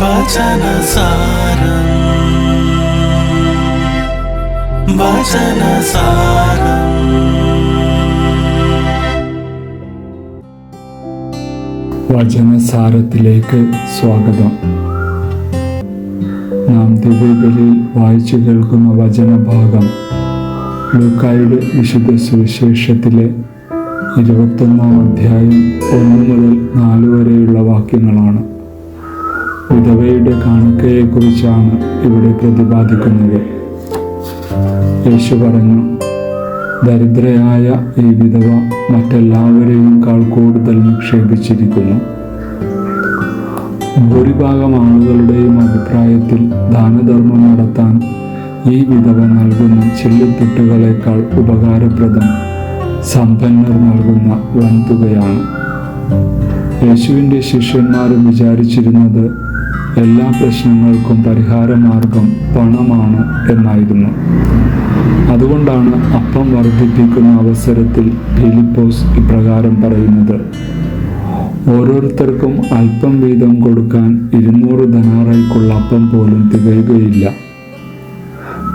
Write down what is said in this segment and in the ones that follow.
വചനസാരം വചനസാരം വചനസാരത്തിലേക്ക് സ്വാഗതം. നാം ദിവ്യബലിയിൽ വായിച്ചു കേൾക്കുന്ന വചനഭാഗം ലൂക്കായുടെ വിശുദ്ധ സുവിശേഷത്തിലെ ഇരുപത്തൊന്നാം അധ്യായം ഒന്ന് മുതൽ നാല് വരെയുള്ള വാക്യങ്ങളാണ്. വിധവയുടെ കാണിക്കയെക്കുറിച്ചാണ് ഇവിടെ പ്രതിപാദിക്കുന്നത്. യേശു പറഞ്ഞു ദരിദ്രയായ ഈ വിധവ മറ്റെല്ലാവരെയും മറ്റെല്ലാവരെയുംക്കാൾ കൂടുതൽ നിക്ഷേപിച്ചിരിക്കുന്നു. ഭൂരിഭാഗം ആളുകളുടെയും അഭിപ്രായത്തിൽ ദാനധർമ്മം നടത്താൻ ഈ വിധവ നൽകുന്ന ചില്ലിത്തുട്ടുകളേക്കാൾ ഉപകാരപ്രദം സമ്പന്നർ നൽകുന്ന വൻതുകയാണ്. യേശുവിന്റെ ശിഷ്യന്മാരും വിചാരിച്ചിരുന്നത് എല്ലാ പ്രശ്നങ്ങൾക്കും പരിഹാരമാർഗം പണമാണ് എന്നായിരുന്നു. അതുകൊണ്ടാണ് അപ്പം വർദ്ധിപ്പിക്കുന്ന അവസരത്തിൽ ഫിലിപ്പോസ് ഇപ്രകാരം പറയുന്നത്. ഓരോരുത്തർക്കും അല്പം വീതം കൊടുക്കാൻ ഇരുന്നൂറ് ധനാറയ്ക്കുള്ള അപ്പം പോലും തികയുകയില്ല.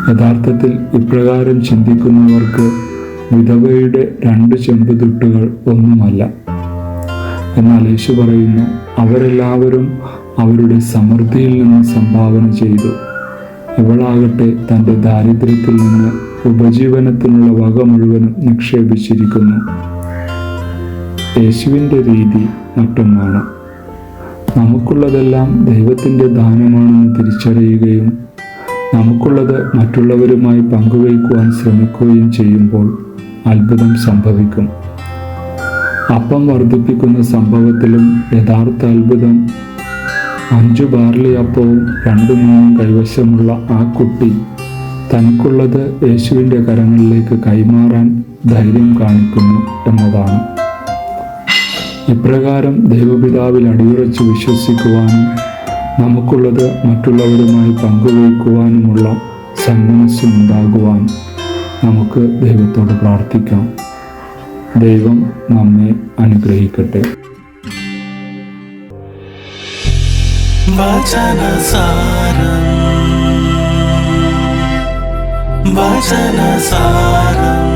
യഥാർത്ഥത്തിൽ ഇപ്രകാരം ചിന്തിക്കുന്നവർക്ക് വിധവയുടെ രണ്ട് ചെമ്പുതുട്ടുകൾ ഒന്നുമല്ല. എന്നാൽ യേശു പറയുന്നു അവരെല്ലാവരും അവരുടെ സമൃദ്ധിയിൽ നിന്ന് സംഭാവന ചെയ്തു. ഇവളാകട്ടെ തന്റെ ദാരിദ്ര്യത്തിൽ നിന്ന് ഉപജീവനത്തിനുള്ള വക മുഴുവനും നിക്ഷേപിച്ചിരിക്കുന്നു. യേശുവിന്റെ രീതി മറ്റൊന്നാണ്. നമുക്കുള്ളതെല്ലാം ദൈവത്തിന്റെ ദാനമാണെന്ന് തിരിച്ചറിയുകയും നമുക്കുള്ളത് മറ്റുള്ളവരുമായി പങ്കുവയ്ക്കുവാൻ ശ്രമിക്കുകയും ചെയ്യുമ്പോൾ അത്ഭുതം സംഭവിക്കും. അപ്പം വർദ്ധിപ്പിക്കുന്ന സംഭവത്തിലും യഥാർത്ഥ അത്ഭുതം അഞ്ചു ബാർലി അപ്പവും രണ്ടു മീനും കൈവശമുള്ള ആ കുട്ടി തനിക്കുള്ളത് യേശുവിന്റെ കരങ്ങളിലേക്ക് കൈമാറാൻ ധൈര്യം കാണിക്കുന്നു എന്നതാണ്. ഇപ്രകാരം ദൈവപിതാവിൽ അടിയുറച്ച് വിശ്വസിക്കുവാനും നമുക്കുള്ളത് മറ്റുള്ളവരുമായി പങ്കുവയ്ക്കുവാനുമുള്ള സന്മനസ്സുണ്ടാകുവാൻ നമുക്ക് ദൈവത്തോട് പ്രാർത്ഥിക്കാം. ദൈവം നമ്മെ അനുഗ്രഹിക്കട്ടെ. वचनसारम् वचनसारम्